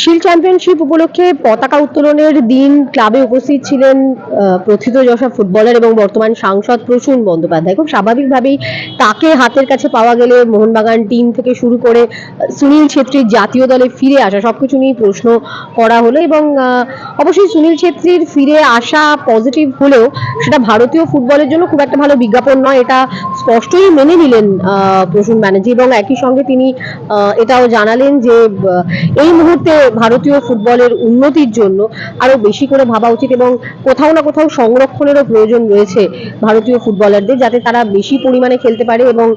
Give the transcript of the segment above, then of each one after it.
শিল চ্যাম্পিয়নশিপ উপলক্ষে পতাকা উত্তোলনের দিন ক্লাবে উপস্থিত ছিলেন আহ, প্রথিতযশা ফুটবলার এবং বর্তমান সাংসদ প্রসূন বন্দ্যোপাধ্যায়। খুব স্বাভাবিকভাবেই তাকে হাতের কাছে পাওয়া গেলে মোহনবাগান টিম থেকে শুরু করে সুনীল ছেত্রীর জাতীয় দলে ফিরে আসা সবকিছু নিয়ে প্রশ্ন করা হলো এবং অবশ্যই সুনীল ছেত্রীর ফিরে আসা পজিটিভ হলেও সেটা ভারতীয় ফুটবলের জন্য খুব একটা ভালো বিজ্ঞাপন নয় এটা স্পষ্টই মেনে নিলেন প্রসূন ব্যানার্জি এবং একই সঙ্গে তিনি এটাও জানালেন যে এই মুহূর্তে ভারতীয় ফুটবলের উন্নতির জন্য আরও বেশি করে ভাবা উচিত এবং কোথাও না কোথাও সংরক্ষণেরও প্রয়োজন রয়েছে ভারতীয় ফুটবলারদের যাতে তারা বেশি পরিমাণে খেলতে পারে এবং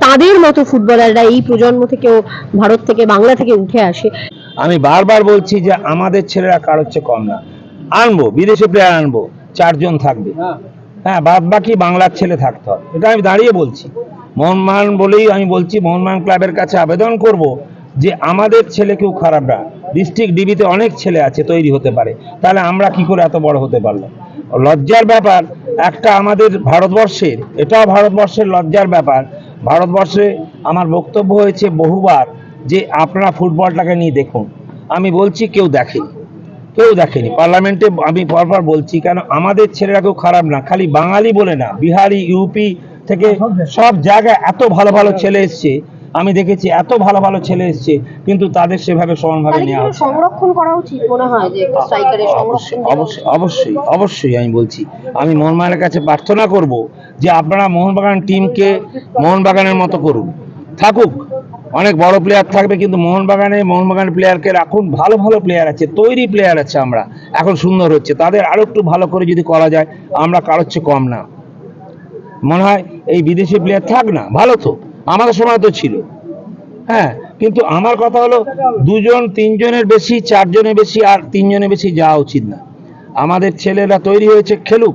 তাদের মতো ফুটবলাররা এই প্রজন্ম থেকেও ভারত থেকে বাংলা থেকে উঠে আসে। আমি বারবার বলছি যে আমাদের ছেলেরা কারোর চেয়ে কম না। আনব বিদেশে প্লেয়ার আনব চারজন থাকবে। হ্যাঁ। বাদ বাকি বাংলার ছেলে থাকতে হবে। এটা আমি দাঁড়িয়ে বলছি। মোহনবাগান বলেই আমি বলছি মোহনবাগান ক্লাবের কাছে আবেদন করব যে আমাদের ছেলে কেউ খারাপ না। ডিস্ট্রিক্ট ডিবিতে অনেক ছেলে আছে, তৈরি হতে পারে। তাহলে আমরা কি করে এত বড় হতে পারলাম? লজ্জার ব্যাপার, একটা আমাদের ভারতবর্ষের, এটাও ভারতবর্ষের লজ্জার ব্যাপার। ভারতবর্ষে আমার বক্তব্য হয়েছে বহুবার যে আপনারা ফুটবলটাকে নিয়ে দেখুন। আমি বলছি কেউ দেখেনি। কেউ দেখেনি। পার্লামেন্টে আমি পরপর বলছি, কেন আমাদের ছেলেরা কেউ খারাপ না। খালি বাঙালি বলে না। বিহারি, ইউপি থেকে সব জায়গায় এত ভালো ভালো ছেলে এসছে। আমি দেখেছি এত ভালো ভালো ছেলে এসছে কিন্তু তাদের সেভাবে সমানভাবে নেওয়া হচ্ছে সংরক্ষণ করা উচিত মনে হয় যে স্ট্রাইকারের সংরক্ষণ অবশ্যই অবশ্যই অবশ্যই আমি বলছি আমি মোহনবাগানের কাছে প্রার্থনা করব যে আপনারা মোহনবাগান টিমকে মোহনবাগানের মতো করুন। থাকুক অনেক বড় প্লেয়ার থাকবে কিন্তু মোহনবাগানে মোহনবাগানের প্লেয়ারকে রাখুন ভালো ভালো প্লেয়ার আছে তৈরি প্লেয়ার আছে আমরা এখন সুন্দর হচ্ছে। তাদের আরও একটু ভালো করে যদি করা যায় আমরা কারোর চেয়ে কম না। মনে হয় এই বিদেশি প্লেয়ার থাক না ভালো তো। আমাদের সময় তো ছিল। হ্যাঁ কিন্তু আমার কথা হলো দুজন, তিনজনের বেশি, চারজনের বেশি, আর তিনজনের বেশি যাওয়া উচিত না। আমাদের ছেলেরা তৈরি হয়েছে খেলুক,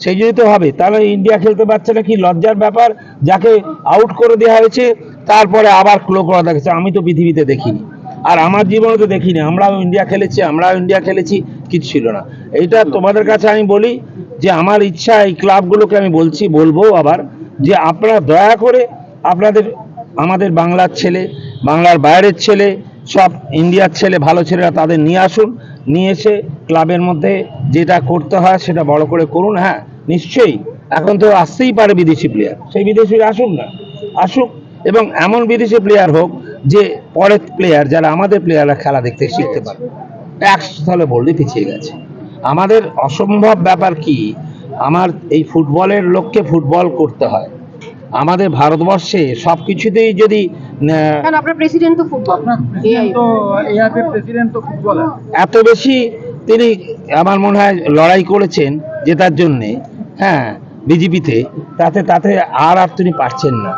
সেই জন্যই তো হবে। তাহলে ইন্ডিয়া খেলতে পারছে না কি লজ্জার ব্যাপার, যাকে আউট করে দেওয়া হয়েছে, তারপরে আবার ক্লো করা দেখেছে। আমি তো পৃথিবীতে দেখিনি। আর আমার জীবনে তো দেখিনি। আমরাও ইন্ডিয়া খেলেছি, আমরাও ইন্ডিয়া খেলেছি, কিছু ছিল না। এইটা তোমাদের কাছে আমি বলি যে, আমার ইচ্ছা এই ক্লাবগুলোকে আমি বলছি, বলব আবার যে, আপনারা দয়া করে আপনাদের, আমাদের বাংলার ছেলে, বাংলার বাইরের ছেলে, সব ইন্ডিয়ার ছেলে, ভালো ছেলেরা তাদের নিয়ে আসুন। নিয়ে এসে ক্লাবের মধ্যে যেটা করতে হয় সেটা বড় করে করুন। হ্যাঁ নিশ্চয়ই। এখন তো আসতেই পারে বিদেশি প্লেয়ার সেই বিদেশি আসুক না। আসুক। এবং এমন বিদেশি প্লেয়ার হোক যে পরের প্লেয়ার যারা আমাদের প্লেয়াররা খেলা দেখতে শিখতে পারে। একশো স্থলে বললে পিছিয়ে গেছে। আমাদের অসম্ভব ব্যাপার কি? আমার এই ফুটবলের লোককে ফুটবল করতে হয়। আমাদের ভারতবর্ষে সব কিছুতেই যদি আহ, আপনার প্রেসিডেন্ট তো ফুটবল প্রেসিডেন্ট তো এআরপি প্রেসিডেন্ট তো ফুটবলার এত বেশি তিনি আমার মনে হয় লড়াই করেছেন জেতার জন্যে হ্যাঁ বিজেপিতে তাতে তাতে আর আর তিনি পারছেন না।